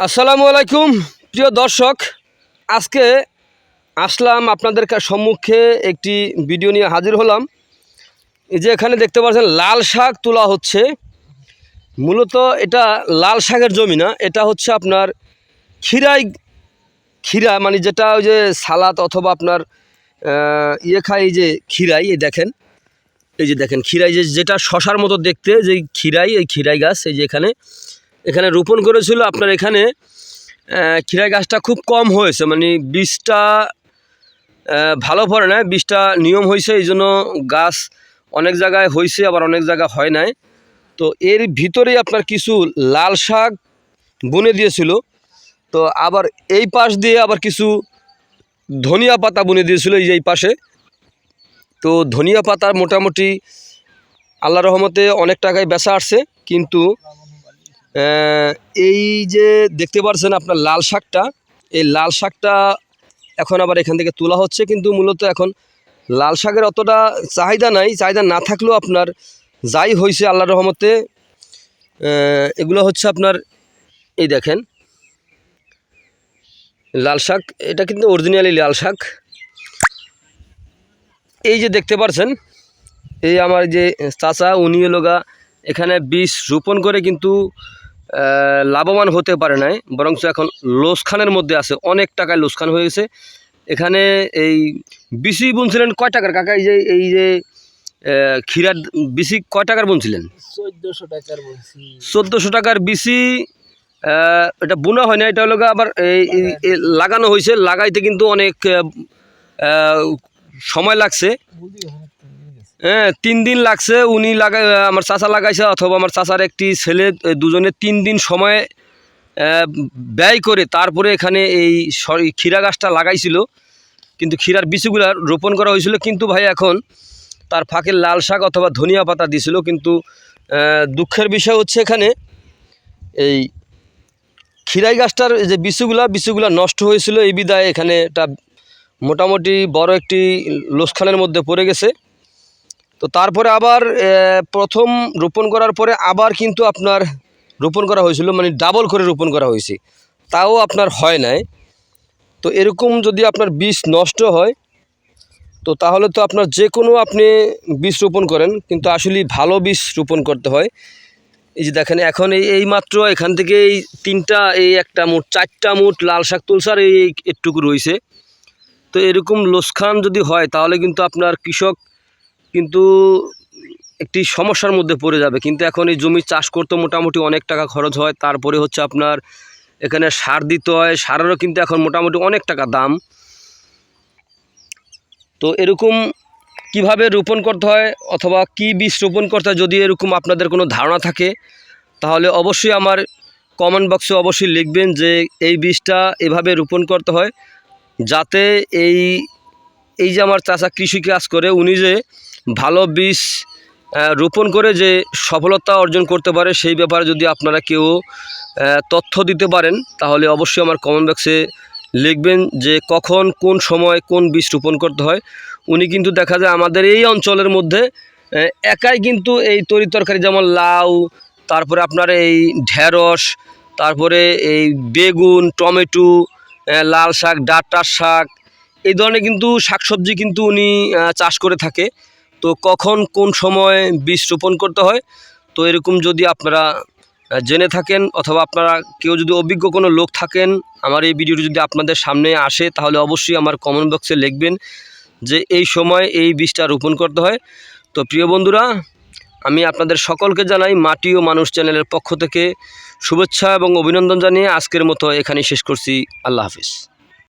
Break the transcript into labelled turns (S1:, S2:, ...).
S1: আসসালামু আলাইকুম, প্রিয় দর্শক। আজকে আসলাম আপনাদের সম্মুখে একটি ভিডিও নিয়ে হাজির হলাম। এই যে এখানে দেখতে পাচ্ছেন, লাল শাক তোলা হচ্ছে। মূলত এটা লাল শাকের জমি না, এটা হচ্ছে আপনার ক্ষীরাই খিরা মানে যেটা ওই যে সালাদ অথবা আপনার ইয়ে খায় যে ক্ষীরাই, এই দেখেন। এই যে দেখেন, ক্ষীরাই যে যেটা শশার মতো দেখতে যে ক্ষীরাই, এই ক্ষীরাই গাছ, এই যে এখানে। এখানে রোপণ করেছিল আপনার এখানে খিরাই গাছটা খুব কম হয়েছে মানে বীজটা ভালো পড়ে না বীজটা নিয়ম হয়েছে, এই জন্য গাছ অনেক জায়গায় হয়েছে, আবার অনেক জায়গায় হয় নাই। তো এর ভিতরেই আপনার কিছু লাল শাক বুনে দিয়েছিল, তো আবার এই পাশ দিয়ে আবার কিছু ধনিয়া পাতা বুনে দিয়েছিল, এই যে এই পাশে। তো ধনিয়া পাতা মোটামুটি আল্লাহ রহমতে অনেক টাকায় বেচা আসছে, কিন্তু এই যে দেখতে পারছেন আপনার লাল শাকটা, এই লাল শাকটা এখন আবার এখান থেকে তোলা হচ্ছে, কিন্তু মূলত এখন লাল শাকের অতটা চাহিদা নাই, চাহিদা না থাকলেও আপনার যাই হয়েছে আল্লাহ রহমতে এগুলো হচ্ছে আপনার, এই দেখেন, লাল শাক, এটা কিন্তু অরিজিনালি লাল শাক। এই যে দেখতে পারছেন, এই আমার যে চাচা, উনি লোগা এখানে বীজ রোপণ করে কিন্তু লাভবান হতে পারে নাই বরঞ্চ এখন লোসখানের মধ্যে আছে অনেক টাকায় লোসখান হয়ে গেছে। এখানে এই বিসি বুনছিলেন কয় টাকার? কাকা এই যে এই যে ক্ষীরার বিসি কয় টাকার বুনছিলেন?
S2: চোদ্দশো টাকার
S1: চোদ্দোশো টাকার বিসি এটা বোনা হয় না এটা হলো আবার এই লাগানো হয়েছে লাগাইতে কিন্তু অনেক সময় লাগছে
S2: বুঝি ওখানে তিন দিন গেছে।
S1: হ্যাঁ তিন দিন লাগছে। উনি লাগাই আমার চাচা লাগাইছে অথবা আমার চাচার একটি ছেলে দুজনে তিন দিন সময় ব্যয় করে তারপরে এখানে এই ক্ষীরা গাছটা লাগাইছিল। কিন্তু ক্ষীরার বিচুগুলা রোপণ করা হয়েছিল। কিন্তু ভাই এখন তার ফাঁকে লাল শাক অথবা ধনিয়া পাতা দিছিল। কিন্তু দুঃখের বিষয় হচ্ছে এখানে এই ক্ষীরাই গাছটার যে বিচুগুলা বিচুগুলা নষ্ট হয়েছিল। এই বিদায় এখানে এটা মোটামুটি বড় একটি লোসখানের মধ্যে পড়ে গেছে। তো তারপরে আবার প্রথম রোপণ করার পরে আবার কিন্তু আপনার রোপণ করা হয়েছিল মানে ডাবল করে রোপণ করা হয়েছে। তাও আপনার হয় নাই। তো এরকম যদি আপনার বীজ নষ্ট হয়, তো তাহলে তো আপনার যে কোনো আপনি বীজ রোপণ করেন, কিন্তু আসলে ভালো বীজ রোপণ করতে হয়। এই যে দেখেন, এখন এই এই মাত্র এখান থেকে এই তিনটা, এই একটা মুঠ চারটা মুঠ লাল শাক তুলসার এই একটুকু রয়েছে। তো এরকম লোসখান যদি হয়, তাহলে কিন্তু আপনার কৃষক কিন্তু একটি সমস্যার মধ্যে পড়ে যাবে। কিন্তু এখন এই জমি চাষ করতে মোটামুটি অনেক টাকা খরচ হয়। তারপরে হচ্ছে আপনার এখানে সার দিতে হয়। সারেরও কিন্তু এখন মোটামুটি অনেক টাকা দাম। তো এরকম কীভাবে রোপণ করতে হয় অথবা কি বীজ রোপণ করতে হয় যদি এরকম আপনাদের কোনো ধারণা থাকে, তাহলে অবশ্যই আমার কমেন্ট বক্সে অবশ্যই লিখবেন যে এই বীজটা এভাবে রোপণ করতে হয়। যাতে এই এই যে আমার চাচা কৃষি কাজ করে, উনি যে ভালো বীজ রোপণ করে যে সফলতা অর্জন করতে পারে সেই ব্যাপারে যদি আপনারা কেউ তথ্য দিতে পারেন, তাহলে অবশ্যই আমার কমেন্ট বক্সে লিখবেন যে কখন, কোন সময়, কোন বীজ রোপণ করতে হয়। উনি কিন্তু দেখা যায় আমাদের এই অঞ্চলের মধ্যে একাই কিন্তু এই তরি তরকারি যেমন লাউ, তারপরে আপনার এই ঢেঁড়স, তারপরে এই বেগুন, টমেটো লাল শাক, ডাঁটার শাক, এই ধরনের কিন্তু শাকসবজি কিন্তু উনি চাষ করে থাকে। তো কখন কোন সময় বীজ রোপণ করতে হয়? তো এরকম যদি আপনারা জেনে থাকেন অথবা আপনারা কেউ যদি অভিজ্ঞ কোনো লোক থাকেন, আমার এই ভিডিওটি যদি আপনাদের সামনে আসে, তাহলে অবশ্যই আমার কমেন্ট বক্সে লিখবেন যে এই সময় এই বীজটা রোপণ করতে হয়। তো প্রিয় বন্ধুরা, আমি আপনাদের সকলকে জানাই মাটি ও মানুষ চ্যানেলের পক্ষ থেকে শুভেচ্ছা এবং অভিনন্দন জানিয়ে আজকের মতো এখানেই শেষ করছি। আল্লাহ হাফিজ।